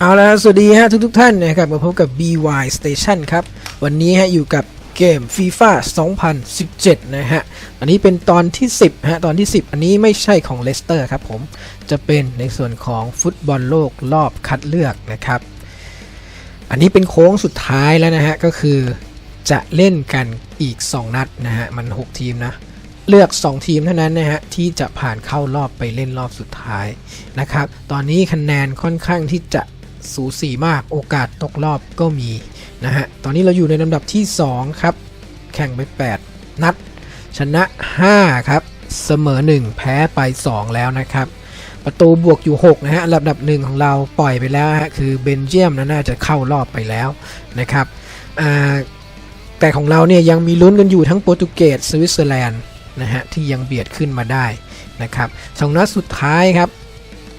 เอาละสวัสดีฮะทุกทท่านนะครับมาพบกับ BY Station ครับ วันนี้ฮะอยู่กับเกม FIFA 2017 นะฮะ อันนี้เป็นตอนที่ 10 ฮะ ตอนที่ 10 อันนี้ไม่ใช่ของเลสเตอร์ครับผม จะเป็นในส่วนของฟุตบอลโลกรอบคัดเลือกนะครับ อันนี้เป็นโค้งสุดท้ายแล้วนะฮะ ก็คือจะเล่นกันอีก 2 นัดนะฮะ มัน 6 ทีมนะ เลือก 2 ทีมเท่านั้นนะฮะ ที่จะผ่านเข้ารอบไปเล่นรอบสุดท้ายนะครับ ตอนนี้คะแนนค่อนข้างที่จะ สูสีมาก โอกาสตกรอบก็มีนะฮะ ตอนนี้เราอยู่ในลำดับที่ 2 ครับ แข่งไป 8 นัด ชนะ 5 ครับ เสมอ 1 แพ้ไป 2 แล้วนะครับ ประตูบวกอยู่ 6 นะฮะลำดับหนึ่งของเราปล่อยไปแล้วฮะคือเบนเยียมนะน่าจะเข้ารอบไปแล้วนะครับแต่ของเราเนี่ยยังมีลุ้นกันอยู่ทั้งโปรตุเกสสวิตเซอร์แลนด์นะฮะที่ยังเบียดขึ้นมาได้นะครับสองนัดสุดท้ายครับ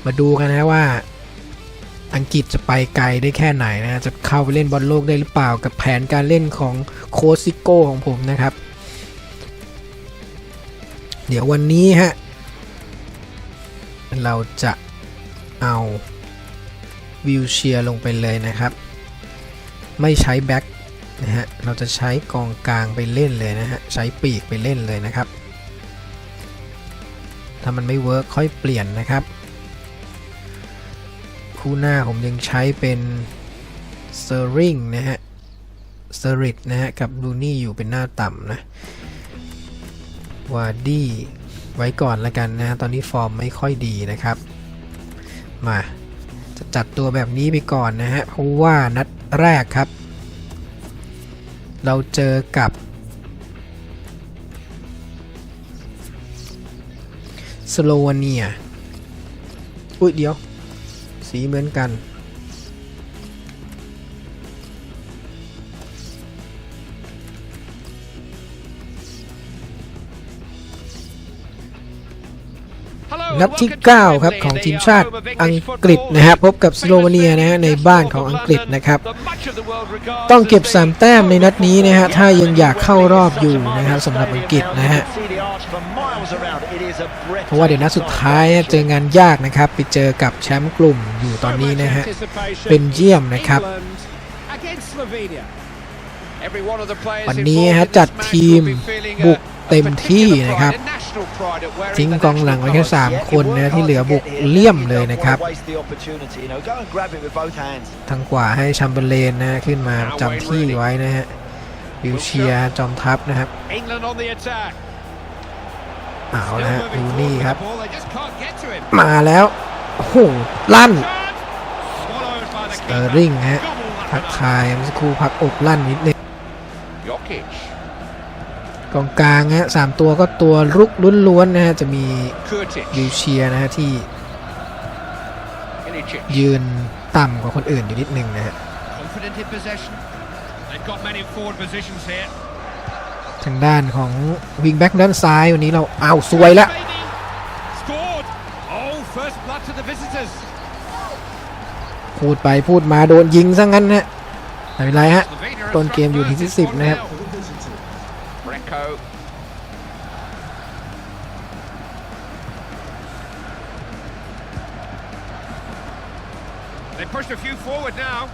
มาดูกันนะว่า อังกฤษจะไปไกลได้แค่ไหนนะจะเข้าไปเล่นบอลโลกได้หรือเปล่ากับแผนการเล่นของโคซิโก้ของผมนะครับ เดี๋ยววันนี้ฮะเราจะเอาวิวเชียร์ลงไปเลยนะครับ ไม่ใช้แบ็คนะฮะเราจะใช้กองกลางไปเล่นเลยนะฮะใช้ปีกไปเล่นเลยนะครับ ถ้ามันไม่เวิร์กค่อยเปลี่ยนนะครับ คู่หน้าผมยังใช้เป็นเซอร์ริงนะฮะเซอริตนะฮะ กับลูนี่อยู่เป็นหน้าต่ำนะ วาร์ดี้ไว้ก่อนละกันนะ ตอนนี้ฟอร์มไม่ค่อยดีนะครับ มาจะจัดตัวแบบนี้ไปก่อนนะฮะ เพราะว่านัดแรกครับ เราเจอกับสโลวาเนีย อุ้ยเดี๋ยว สีเหมือนกัน นัดที่ 9 ครับ ของทีมชาติอังกฤษนะฮะพบกับสโลวาเนียนะฮะในบ้านของอังกฤษนะครับ ต้องเก็บ 3 แต้มในนัดนี้นะฮะถ้ายังอยากเข้ารอบอยู่นะครับสำหรับอังกฤษนะฮะเพราะว่าเดี๋ยวนัดสุดท้ายเจองานยากนะครับ ไปเจอกับแชมป์กลุ่มอยู่ตอนนี้นะฮะเป็นเยี่ยมนะครับวันนี้ฮะจัดทีมบุก เต็มที่นะครับทิ้งกองหลังไว้แค่ 3 คนนะที่เหลือบุกเลี่ยมเลยนะครับ ทางขวาให้ชัมเบอร์เลนนะฮะขึ้นมาจำที่ไว้นะฮะวิวเชียร์จอมทัพนะครับเอาละฮะดูนี่ครับ มาแล้วโอ้โหลั่นเออริงฮะทักทายเมื่อสักครู่พักอกลั่นนิดนึง กองกลางฮะสามตัวก็ตัวรุกล้วนๆนะฮะจะมีวิวเชียนะฮะที่ ยืนต่ำกว่าคนอื่นอยู่นิดนึงนะฮะทางด้านของวิงแบ็กด้านซ้ายวันนี้เราเอาสวยแล้วพูดไปพูดมาโดนยิงซะงั้นนะไม่เป็นไรฮะต้นเกมอยู่ที่ที่10นะครับ now.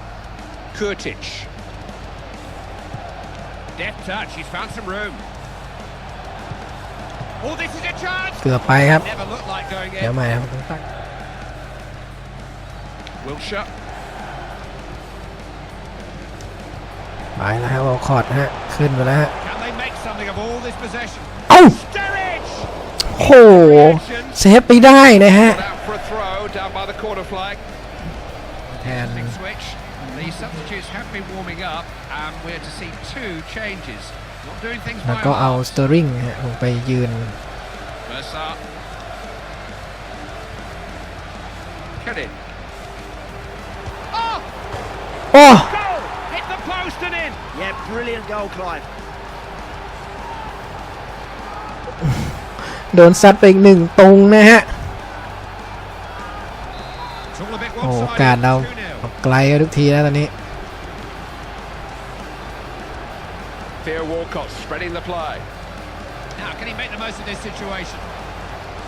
Kurtic. Deft touch. He's found some room. Oh, this is a chance. เกือบไปครับ Never looked like going เดี๋ยว in. ใหม่ครับ Wilshire. ไปแล้วฮะวอลคอร์ดฮะ ขึ้นไปแล้วฮะ Can they make something of all this possession? เอ้า Sturridge. โห เซฟไปได้นะฮะ Put out for a throw down by the corner flag. แทน แล้ว by ก็เอา halves. สเตอริงฮะลงไปยืน Mercer. Kennedy. Oh! โอ้ Goal! Hit the post and in. Yeah, brilliant goal, Clive. โดนซัดไปอีกหนึ่งตรงนะฮะ It's all a bit โอ้ one-sided. การเรา 2-0. ไกลกันทุกทีแล้วตอนนี้ Theo Walcott spreading the play. Now, can he make the most of this situation?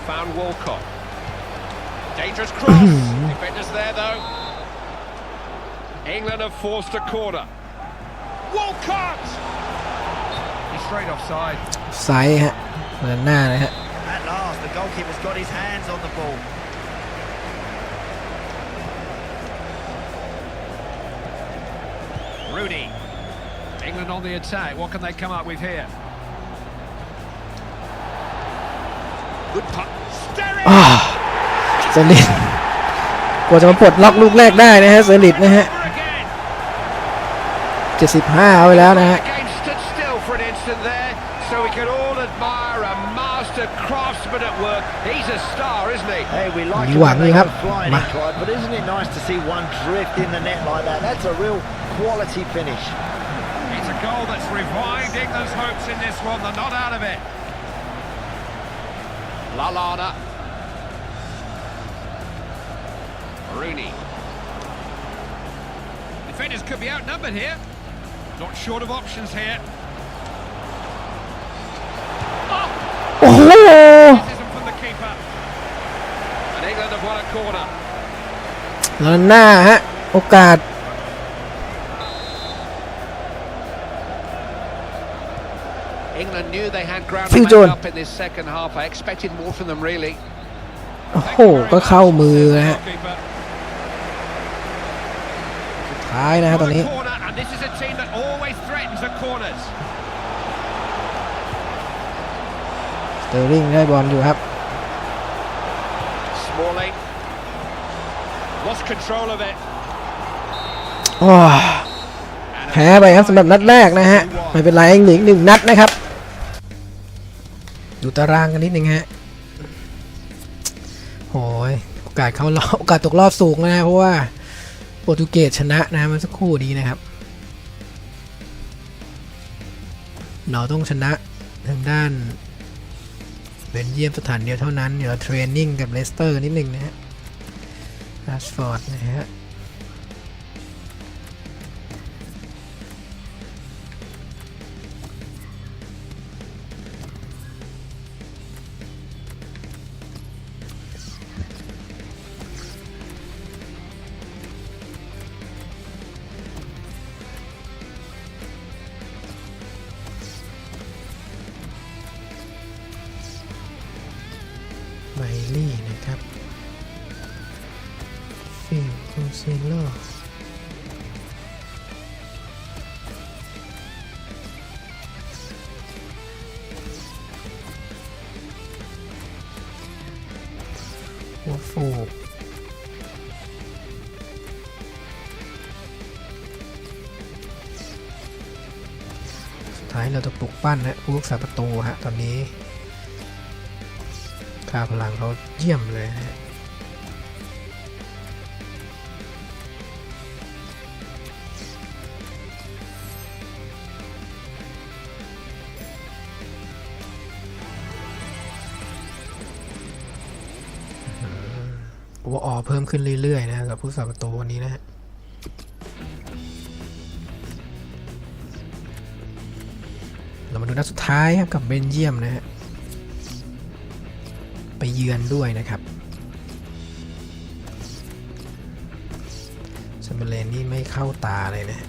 Found Walcott. Dangerous cross. Defenders there, though. England have forced a corner. Walcott! He's straight offside. ไซส์ฮะด้านหน้านะฮะ At last, the goalkeeper's got his hands on the ball. Rooney. England on the attack. What can they come up with here? Good punt. Sterling! อ้าเซอร์ลิตกว่าจะมาปลดล็อกลูกแรกได้นะฮะเซอร์ลิตนะฮะ Over again. 75 เอาไปแล้วนะฮะ Game stood still for an instant there, so we can all admire a master craftsman at work. He's a star, isn't he? Hey, we like You it when want they me go up? flying Ma- in, Clyde, but isn't it nice to see one drift in the net like that? That's a real quality finish. It's a goal that's revived England's hopes in this one. They're not out of it. Lallana. Rooney. Defenders could be outnumbered here. Not short of options here. โอ้โห Criticism from the keeper. And England have won a corner. ด้านหน้าฮะ โอกาส Knew they had ground Phil to make Jones. up in this second half. I expected more from them, really. โอ้โห ก็เข้ามือนะฮะ Goalkeeper. ท้ายนะฮะตอนนี้ What a corner, and this is a team that always threatens the corners. สเตอร์ลิงได้บอลอยู่ครับ Smalling lost control of it. โอ้ย And แพ้ไปครับสำหรับนัดแรกนะฮะ ไม่เป็นไรยังเหลืออีกหนึ่งนัดนะครับ ดูตารางกันนิดนึงฮะโอ้ยโอกาสเข้ารอบโอกาสตกรอบสูงนะเพราะว่าโปรตุเกสชนะนะมื่อสักครู่นี้นะครับ เราต้องชนะทางด้านเบนเยียมสถานเดียวเท่านั้น เดี๋ยวเราเทรนนิ่งกับเลสเตอร์นิดนึงนะฮะรัชฟอร์ดนะฮะ ถูกสุดท้ายเราจะปลุกปั้นนะผู้รักษาประตูฮะตอนนี้ค่าพลังเขาเยี่ยมเลยนะ ว่าออเพิ่มขึ้นเรื่อยๆนะกับผู้สาประตูวันนี้นะฮะเรามาดูนัดสุดท้ายครับกับเบนเยียมนะฮะไปเยือนด้วยนะครับซัมเบอร์เลนนี่ไม่เข้าตาเลยนะ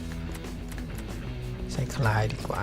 ใช้คลายดีกว่า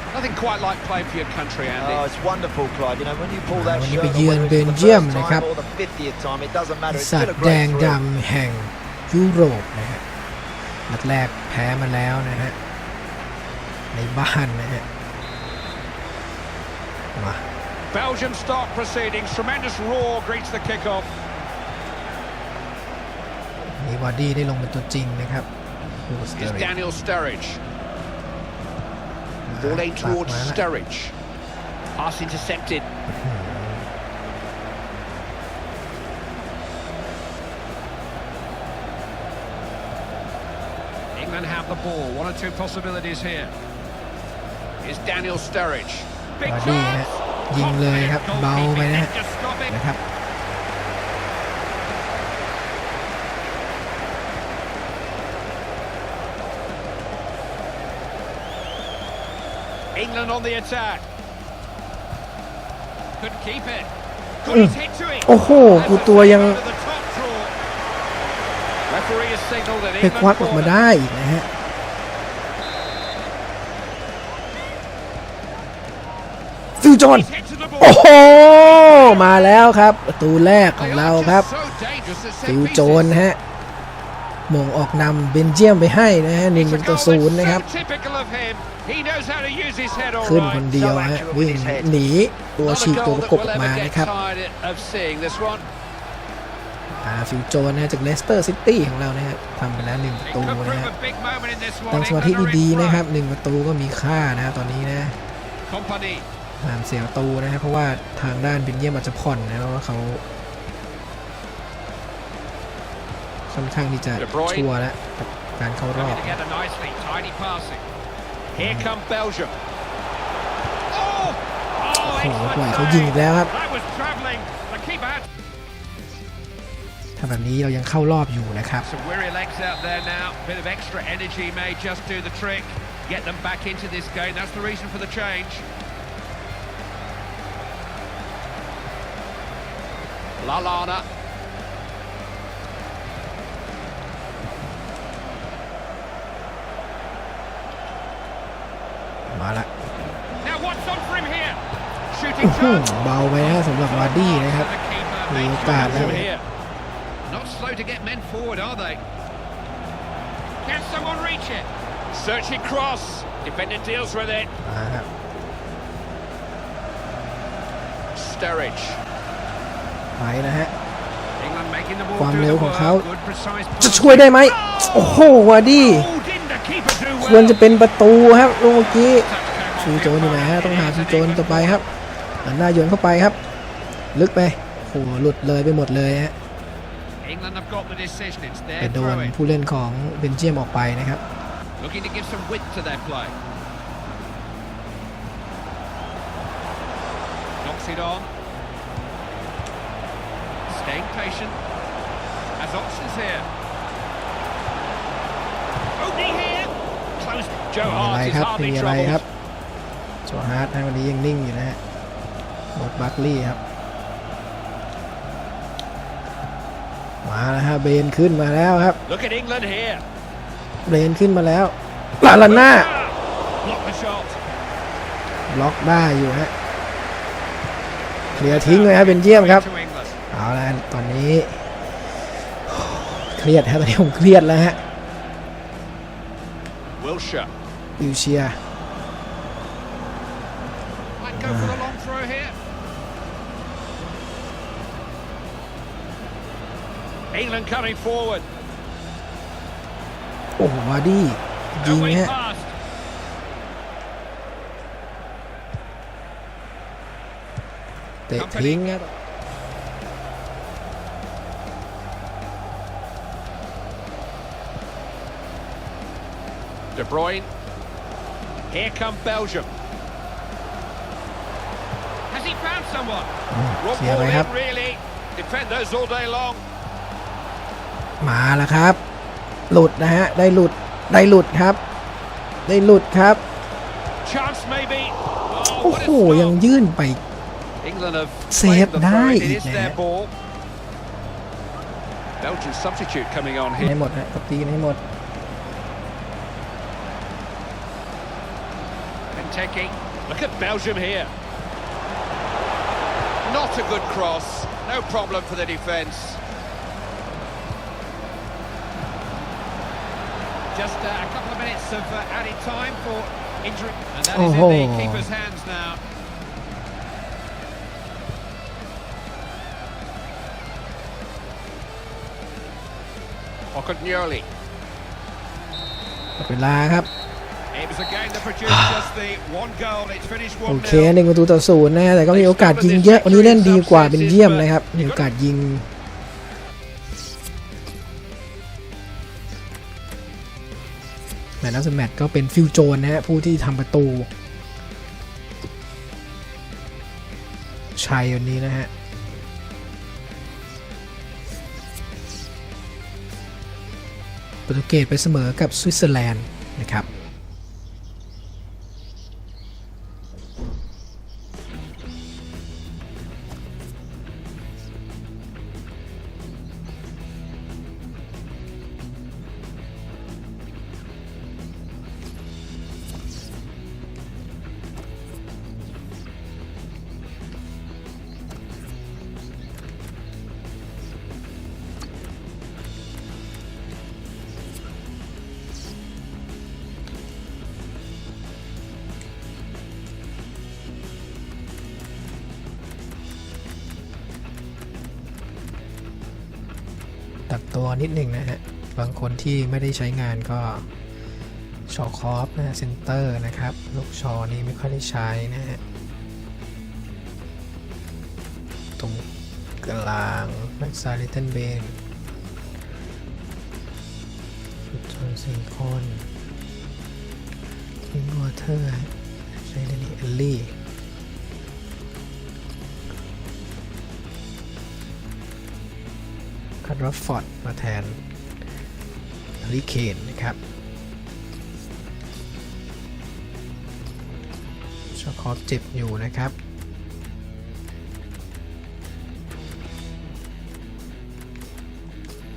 Nothing quite like playing for your country, Andy. Oh, it's wonderful, Clyde. You know, when you pull that วันนี้ shirt ไป on, เยือน whether เบ it's น for the เยียม first นะครับ time or the 50th time, it doesn't matter. ปี It's ศาจ still a แด great ง thrill. ดำแห่งยุโรปนะฮะนัดแรกแพ้มาแล้วนะฮะ ในบ้านนะฮะ มา Belgium start proceedings. Tremendous roar greets the kickoff. นี่วาร์ดี้ได้ลงเป็นตัวจริงนะครับดูสเตอ Is ริก Daniel Sturridge. Ball aimed ตัก towards มาแล้ว Sturridge. Pass intercepted. England have the ball. One or two possibilities here. Here's Daniel Sturridge. Big บอดี้ฮะ ยิงเลยครับ เบาไปนะฮะ Just stop it. นะครับ England on the attack. Couldn't keep it. Mm. Good his hit to it. โอ้โหกูตัวยัง Over the top draw. Referee has signalled that ไป England ควักออกมา corner. ได้อีกนะฮะฟิวจอน He's hit to the ball. โอ้โห มาแล้วครับ ประตูแรกของเราครับ So dangerous at set ฟิว pieces. โจนฮะห ม่งออกนำเบนเจียมไปให้นะฮะหนึ่ง It's ป a ระตู goal ศูนย์ that's นะครับ so typical of him. He knows how to use his head all ขึ้น right. คนเดียวฮะวิ่งหนีตัว Not a ฉีกตัว goal ประ that กบอ we'll อกมา ever นะ get ครับ tired of seeing this one. อ่าฟิวโจนนะจากเลสเตอร์ซิตี้ของเรานะฮะทำไปแล้วหนึ่งประ It ตู could นะ prove ฮะ a big moment in this one. ตั้งสมาธิ England are in ดีๆ front. นะครับหนึ่งประตูก็มีค่านะตอนนี้นะ Company. ห้ามเสียประตูนะครับเพราะว่าทางด้านเบนเยียมอาจจะผ่อนนะเพราะว่าเขา ค่อนข้างที่จะ De Bruyne ชัวร์แล้วกับการเข้ารอบ Coming together nicely, tidy passing. Here come Belgium. Oh! Oh, โอ้โห excellent ปล่อยเขา save. ยิงอีกแล้วครับ That was travelling. The keeper had ถ้าแบบนี้เรายังเข้ารอบอยู่นะครับ some weary legs out there now. Bit of extra energy may just do the trick. Get them back into this game. That's the reason for the change. Lalana. มาละ Now what's on for him here? อื้ Shooting อหือ chance. เบาไปนะสำหรับวาร์ดี้นะครับ The keeper มี makes โอกาส the แล้ว move here. Not slow to get men forward, are they? Can someone reach it? Searching cross. Defender deals with it. มาครับ Sturridge. ไปนะฮะ England making the ball ความ do เร็ว the ของ work. เขา Good precise จะ pass. ช่วยได้ไหมโอ้โหวาร์ดี้ Oh, didn't the keeper do ควร well? จะเป็นประตูครับลูกเมื่อกี้ Touch came off ฟิว him, โจนอยู่ไหนฮะ but ต้องหา it is ฟิว an โจน England ต่อไปครับหันหน้าโยนเข้าไปครับ ลึกไปโอ้โหหลุดเลยไปหมดเลยฮะ England have got the decision. It's ไป their โดน throw-in. ผู้เล่นของเบนเจียมออกไปนะครับ Looking to give some width to their play. Knocks it on. Staying patient. Has options here. Opening here. Close. Joe มีอะไร Hart is ครับ hardly มีอะไรครับ troubled. โจฮาร์ดให้วันนี้ยังนิ่งอยู่นะฮะบอดบัคลี่ครับ มาแล้วฮะเบนขึ้นมาแล้วครับ Look at England here. เบนขึ้นมาแล้วลาลาน่า Ah! Block the shot. บล็อกได้อยู่ฮะเคลียร์ทิ้งเลยครับเบนเจียมครับ To England. เอาละตอนนี้เครียดฮะตอนนี้ผมเครียดแล้วฮะ Wilshire. วิวเชีย Might go for the long throw here. England coming forward. โอ้โหวาร์ดี้ยิ No ง way ฮะ past. เตะทิ้งครับ De Bruyne. Here come Belgium. Has he found someone? เคลียร์ไปครับ in, really. Defenders all day long. มาแล้วครับ หลุดนะฮะ ได้หลุด ได้หลุดครับ ได้หลุดครับ Chance maybe. โอ้ Oh, โห what a ยัง stop. ยื่นไป England have Save claimed the ได้ throw-in. อี It ก is นะ their ball. Belgian substitute coming on ให้ here. หมดฮะกับตีให้หมด Benteke. Look at Belgium here. Not a good cross. No problem for the defence. Just uh, a couple of minutes of uh, added time for injury. And that is Oh. in the keeper's hands now. ออกกันเยอลี่ หมดเวลาครับ โอ1เคหนึ่งประตูต่อศูนย์นะฮะแต่ก็มีโอกาสยิงเยอะวันนี้เล่นดีกว่าเป็นเยี่ยมนะครับมีโอกาสยิงแมตช์นัดแมตช์ก็เป็นฟิลโจนนะฮะผู้ที่ทำประตู ชัยวันนี้นะฮะโปรตุเกสไปเสมอกับสวิตเซอร์แลนด์นะครับ นิดหนึ่งนะฮะ บางคนที่ไม่ได้ใช้งานก็ชอคอฟนะฮะเซนเตอร์นะครับ ลูกชอนี่ไม่ค่อยได้ใช้นะฮะ ตรงกลางแบ็กซ้ายลิตเติ้ลเบนจอห์นซิงคอนคิงวอเตอร์ใช้เดนี่เอลลี่ รัฟฟอร์ดมาแทนฮาริเคนนะครับชอคอฟเจ็บอยู่นะครับ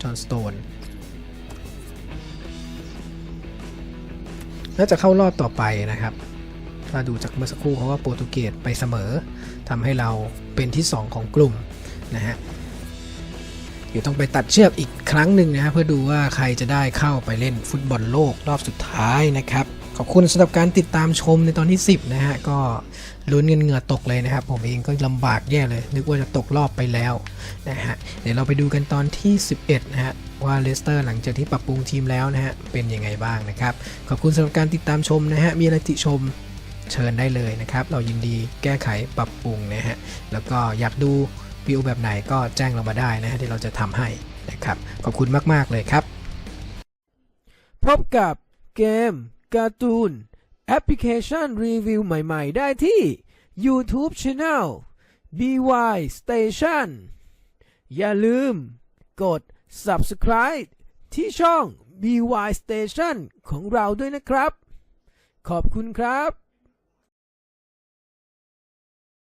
จอห์นสโตนน่าจะเข้ารอบต่อไปนะครับ ถ้าดูจากเมื่อสักครู่เขาว่าโปรตุเกสไปเสมอทำให้เราเป็นที่ 2 ของกลุ่มนะฮะ ดี๋ยวต้องไปตัดเชือกอีกครั้งหนึ่งนะฮะเพื่อดูว่าใครจะได้เข้าไปเล่นฟุตบอลโลกรอบสุดท้ายนะครับขอบคุณสำหรับการติดตามชมในตอนที่ 10 นะฮะ ก็ลุ้นเงินเหงื่อตกเลยนะครับ ผมเองก็ลำบากแย่เลย นึกว่าจะตกรอบไปแล้วนะฮะ เดี๋ยวเราไปดูกันตอนที่ 11 นะฮะ ว่าเลสเตอร์หลังจากที่ปรับปรุงทีมแล้วนะฮะ เป็นยังไงบ้างนะครับ ขอบคุณสำหรับการติดตามชมนะฮะ มีอะไรติชมเชิญได้เลยนะครับ เรายินดีแก้ไขปรับปรุงนะฮะ แล้วก็อยากดู วิวแบบไหนก็แจ้งเรามาได้นะฮะที่เราจะทำให้นะครับ ขอบคุณมาก ๆ เลยครับ พบกับเกม การ์ตูน แอปพลิเคชันรีวิวใหม่ ๆ ได้ที่ YouTube Channel BY Station อย่าลืมกด Subscribe ที่ช่อง BY Station ของเราด้วยนะครับ ขอบคุณครับ